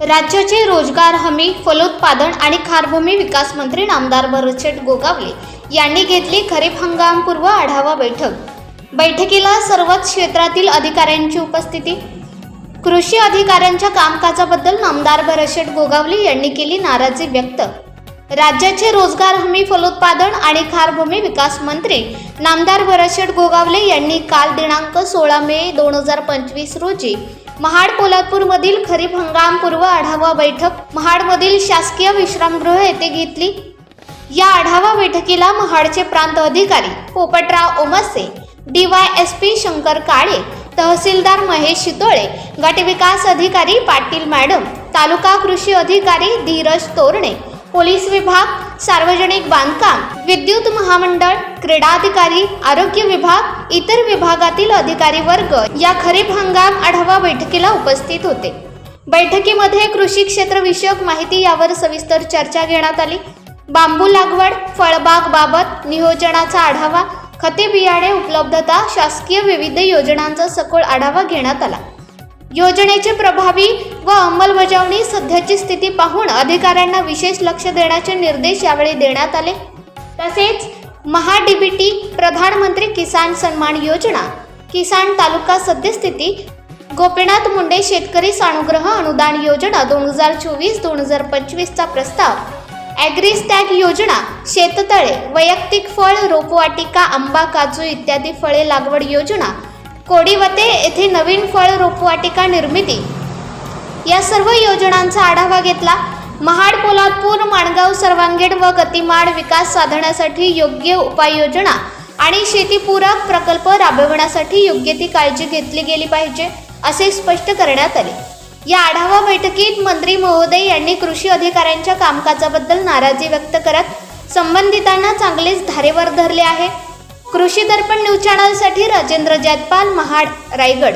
राज्याचे रोजगार हमी फलोत्पादन आणि खारभूमी विकास मंत्री नामदार भरतशेठ गोगावले यांनी घेतली खरीप हंगामपूर्व आढावा बैठक. बैठकीला सर्वच क्षेत्रातील अधिकाऱ्यांची उपस्थिती कृषी अधिकाऱ्यांच्या कामकाजाबद्दल नामदार भरतशेठ गोगावले यांनी केली नाराजी व्यक्त. राज्याचे रोजगार हमी फलोत्पादन आणि खारभूमी विकास मंत्री नामदार भरतशेठ गोगावले यांनी काल दिनांक सोळा मे दोन हजार पंचवीस रोजी महाड पोलादपूरमधील खरीप हंगामपूर्व आढावा बैठक महाडमधील शासकीय विश्रामगृह येथे घेतली. या आढावा बैठकीला महाडचे प्रांत अधिकारी पोपटराव ओमसे डीवायएसपी शंकर काळे तहसीलदार महेश शितोळे गटविकास अधिकारी पाटील मॅडम तालुका कृषी अधिकारी धीरज तोरणे पोलीस विभाग सार्वजनिक बांधकाम विद्युत महामंडळ क्रीडाधिकारी आरोग्य विभाग इतर विभागातील अधिकारी वर्ग या खरीप हंगाम आढावा बैठकीला उपस्थित होते. बैठकीमध्ये कृषी क्षेत्र विषयक माहिती यावर सविस्तर चर्चा घेण्यात आली. बांबू लागवड फळबाग बाबत नियोजनाचा आढावा खते बियाणे उपलब्धता शासकीय विविध योजनांचा सखोल आढावा घेण्यात आला. योजनेचे प्रभावी व अंमलबजावणी सध्याची स्थिती पाहून अधिकाऱ्यांना विशेष लक्ष देण्याचे निर्देश यावेळी देण्यात आले. तसेच महाडीबीटी प्रधानमंत्री किसान सन्मान योजना किसान तालुका सद्यस्थिती गोपीनाथ मुंडे शेतकरी सानुग्रह अनुदान योजना दोन हजार चोवीस दोन हजार पंचवीसचा प्रस्ताव ॲग्रीस्टॅग योजना शेततळे वैयक्तिक फळ रोपवाटिका आंबा काजू इत्यादी फळे लागवड योजना कोडीवते येथे नवीन फळ रोपवाटिका निर्मिती या सर्व योजनांचा आढावा घेतला. महाड पोलादपूर माणगाव सर्वांगीण व गतिमान विकास साधण्यासाठी योग्य उपाययोजना आणि शेतीपूरक प्रकल्प राबविण्यासाठी योग्य ती काळजी घेतली गेली पाहिजे असे स्पष्ट करण्यात आले. या आढावा बैठकीत मंत्री महोदय यांनी कृषी अधिकाऱ्यांच्या कामकाजाबद्दल नाराजी व्यक्त करत संबंधितांना चांगलेच धारेवर धरले आहे. कृषी दर्पण न्यूज चॅनलसाठी राजेंद्र जयपाल महाड रायगड.